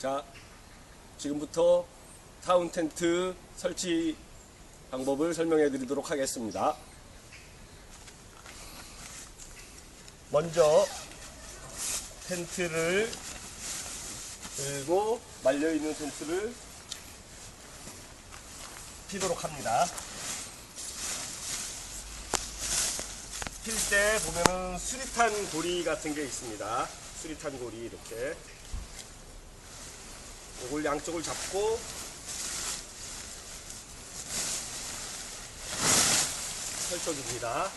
자, 지금부터 타운 텐트 설치 방법을 설명해 드리도록 하겠습니다. 먼저 텐트를 들고 말려 있는 텐트를 피도록 합니다. 필 때 보면은 수리탄 고리 같은 게 있습니다. 수리탄 고리 이렇게 이걸 양쪽을 잡고 펼쳐줍니다.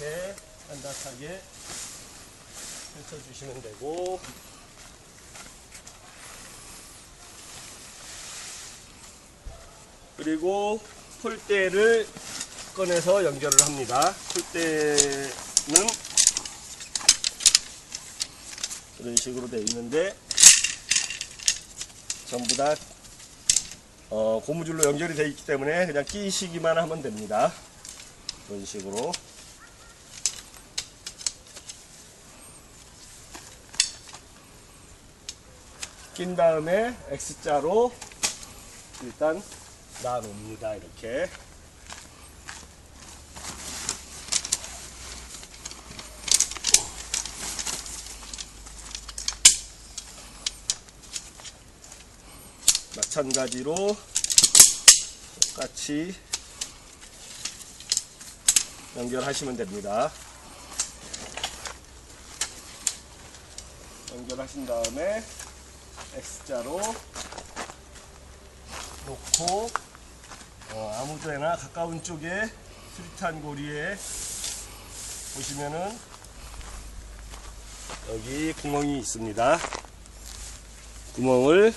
이렇게 단단하게 펼쳐주시면 되고 그리고 폴대를 꺼내서 연결을 합니다. 폴대는 이런 식으로 되어 있는데 전부 다 어, 고무줄로 연결이 되어 있기 때문에 그냥 끼시기만 하면 됩니다. 이런 식으로 낀 다음에 X자로 일단 놔 놓습니다. 이렇게 마찬가지로 똑같이 연결하시면 됩니다. 연결하신 다음에 X자로 놓고 어, 아무 데나 가까운 쪽에 수리탄 고리에 보시면은 여기 구멍이 있습니다. 구멍을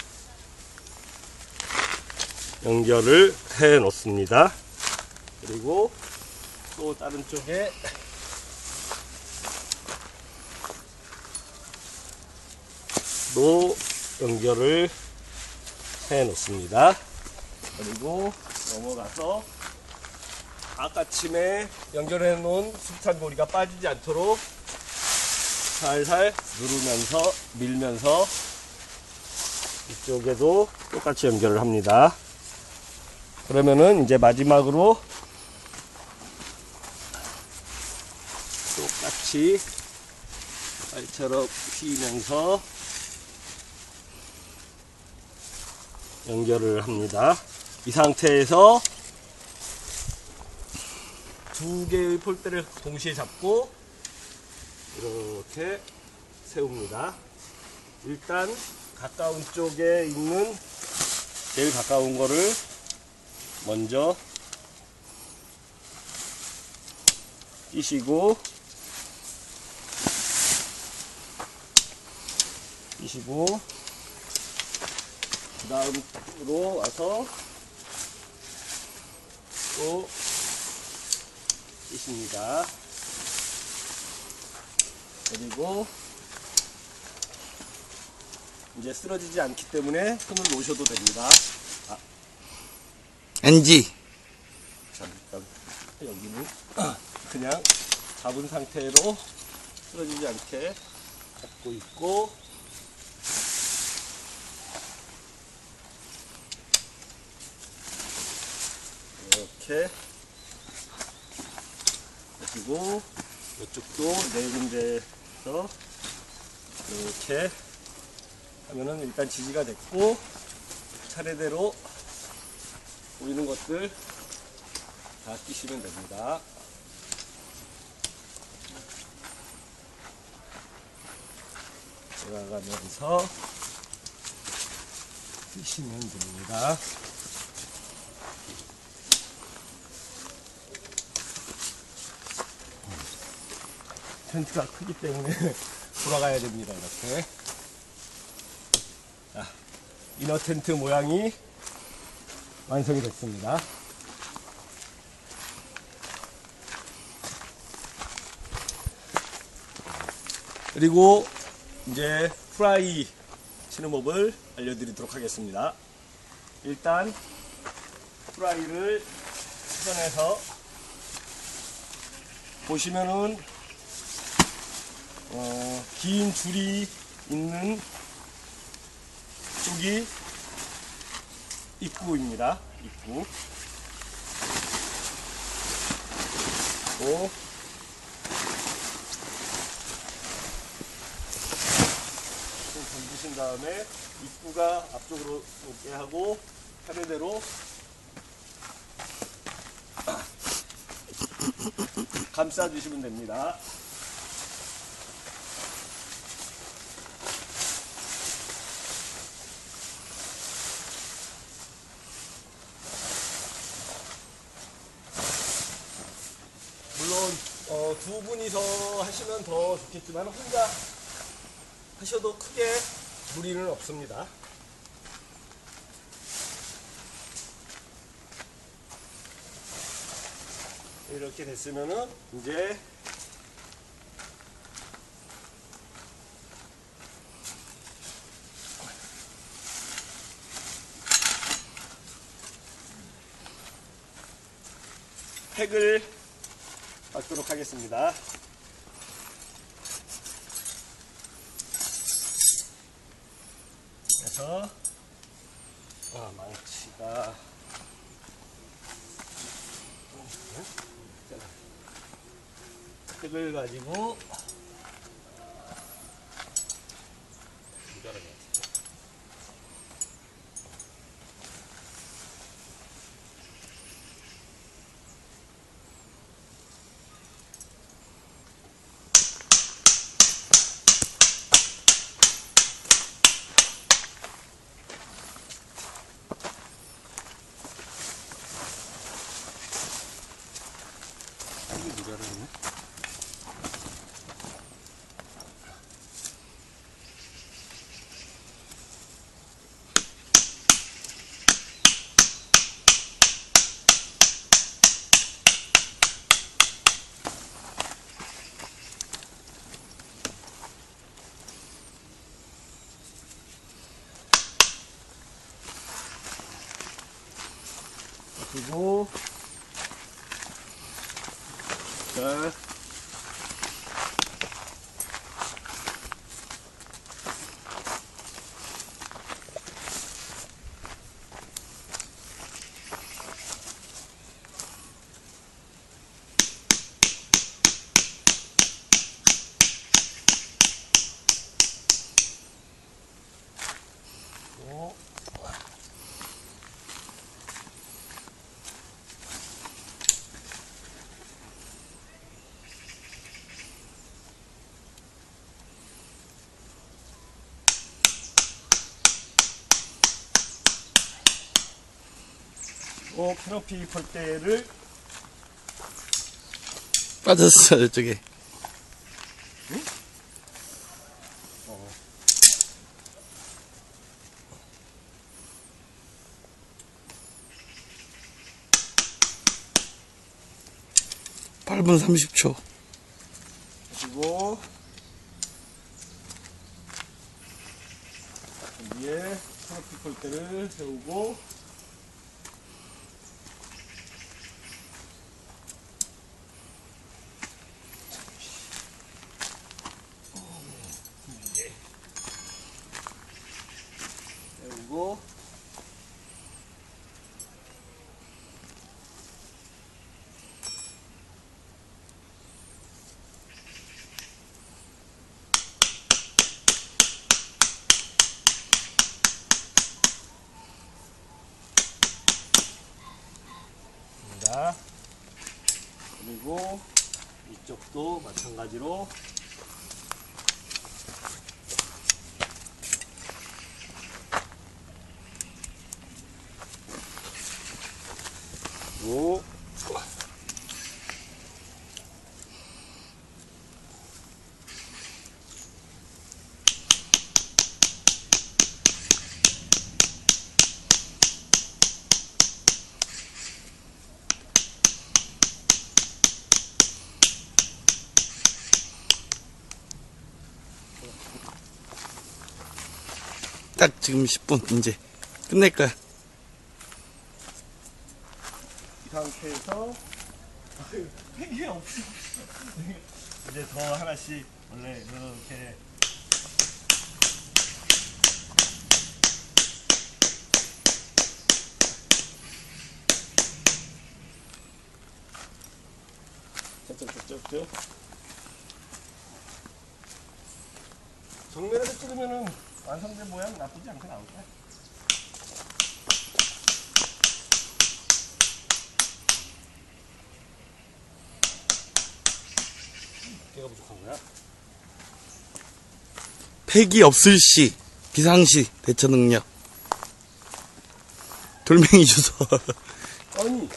연결을 해 놓습니다. 그리고 또 다른 쪽에 또 연결을 해 놓습니다. 그리고 넘어가서 아까 침에 연결해 놓은 수탄 고리가 빠지지 않도록 살살 누르면서 밀면서 이쪽에도 똑같이 연결을 합니다. 그러면은 이제 마지막으로 똑같이 발처럼 휘면서 연결을 합니다. 이 상태에서 두 개의 폴대를 동시에 잡고 이렇게 세웁니다. 일단 가까운 쪽에 있는 제일 가까운 거를 먼저 끼시고 끼시고 그 다음으로 와서 또 끼십니다. 그리고 이제 쓰러지지 않기 때문에 손을 놓으셔도 됩니다. NG. 잠깐 여기는 그냥 잡은 상태로 쓰러지지 않게 잡고 있고 이렇게 그리고 이쪽도 네 군데서 이렇게 하면은 일단 지지가 됐고 차례대로 보이는 것들 다 끼시면 됩니다. 들어가면서 끼시면 됩니다. 텐트가 크기 때문에 돌아가야 됩니다. 이렇게. 자, 이너 텐트 모양이 완성이 됐습니다. 그리고 이제 프라이 치는 법을 알려드리도록 하겠습니다. 일단 프라이를 수선해서 보시면은 어, 긴 줄이 있는 쪽이 입구입니다. 입구. 또좀 던지신 다음에 입구가 앞쪽으로 오게 하고 차례대로 감싸 주시면 됩니다. 두 분이서 하시면 더 좋겠지만 혼자 하셔도 크게 무리는 없습니다. 이렇게 됐으면은 이제 팩을 받도록 하겠습니다. 그래서 아 망치가 팩을 가지고 자 오. 오, 캐노피 폴대를 빠졌어 저쪽에. 팔분 30초 그리고 위에 캐노피 폴대를 세우고 세우고 입니다. 그리고 이쪽도 마찬가지로 오. 딱 지금 10분 이제 끝낼 거야. 이 상태에서 이게 없어. 이제 더 하나씩 원래 이렇게. 쭉쭉쭉쭉 정면에서 찍으면은 완성된 모양 나쁘지 않게 나올 거야. 깨가 부족한 거야? 팩이 없을 시 비상시 대처 능력 돌멩이 주소 아니,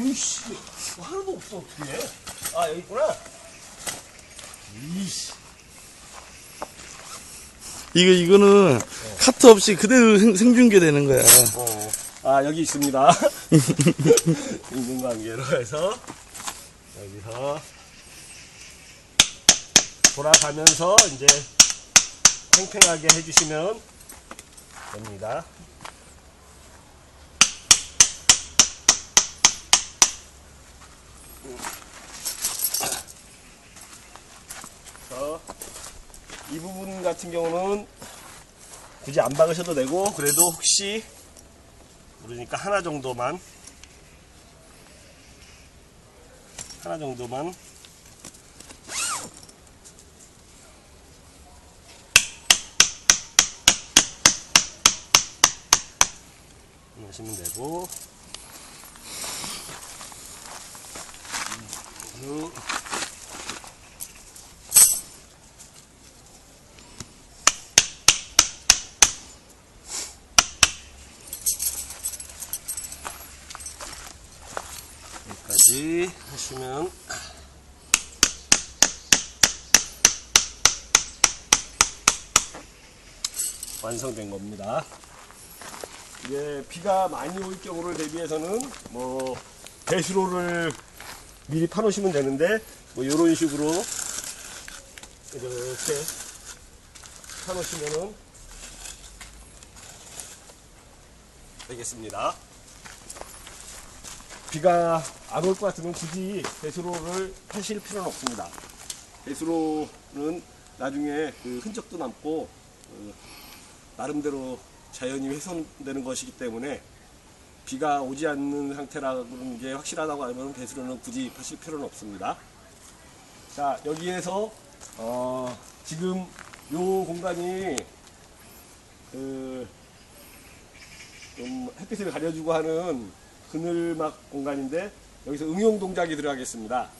이씨, 하나도 없어, 어떻게 해? 아, 여기 있구나. 이씨. 이거 이거는 카트 없이 그대로 생, 생중계되는 거야 어. 아, 여기 있습니다. 인공관계로 해서, 여기서, 돌아가면서, 이제, 팽팽하게 해주시면 됩니다. 그래서 이 부분 같은 경우는 굳이 안 박으셔도 되고 그래도 혹시 모르니까 하나 정도만 하나 정도만. 하시면 되고. 그리고 여기까지 하시면 완성된 겁니다. 이제 비가 많이 올 경우를 대비해서는 뭐 배수로를 미리 파놓으시면 되는데 뭐 이런 식으로 이렇게 파놓으시면은 되겠습니다. 비가 안 올 것 같으면 굳이 배수로를 하실 필요는 없습니다. 배수로는 나중에 그 흔적도 남고 어, 나름대로 자연이 훼손되는 것이기 때문에 비가 오지 않는 상태라는 게 확실하다고 하면 배수로는 굳이 하실 필요는 없습니다. 자 여기에서 어, 지금 요 공간이 그 좀 햇빛을 가려주고 하는 그늘막 공간인데 여기서 응용 동작이 들어가겠습니다.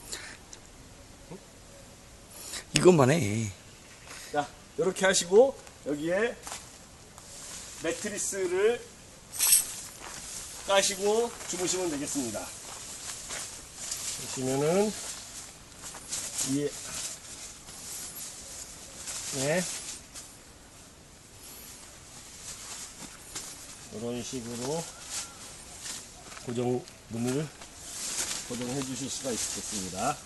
이것만 해 자, 이렇게 하시고 여기에 매트리스를 까시고 주무시면 되겠습니다. 보시면은 이 네. 이런 식으로 고정 문을 고정해 주실 수가 있겠습니다.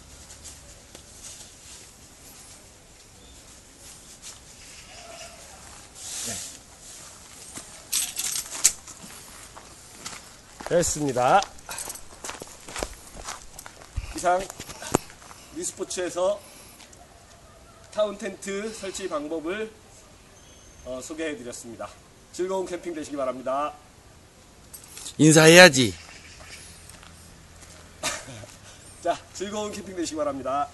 됐습니다. 이상 뉴스포츠에서 타운 텐트 설치 방법을 어, 소개해 드렸습니다. 즐거운 캠핑 되시기 바랍니다. 인사해야지 자, 즐거운 캠핑 되시기 바랍니다.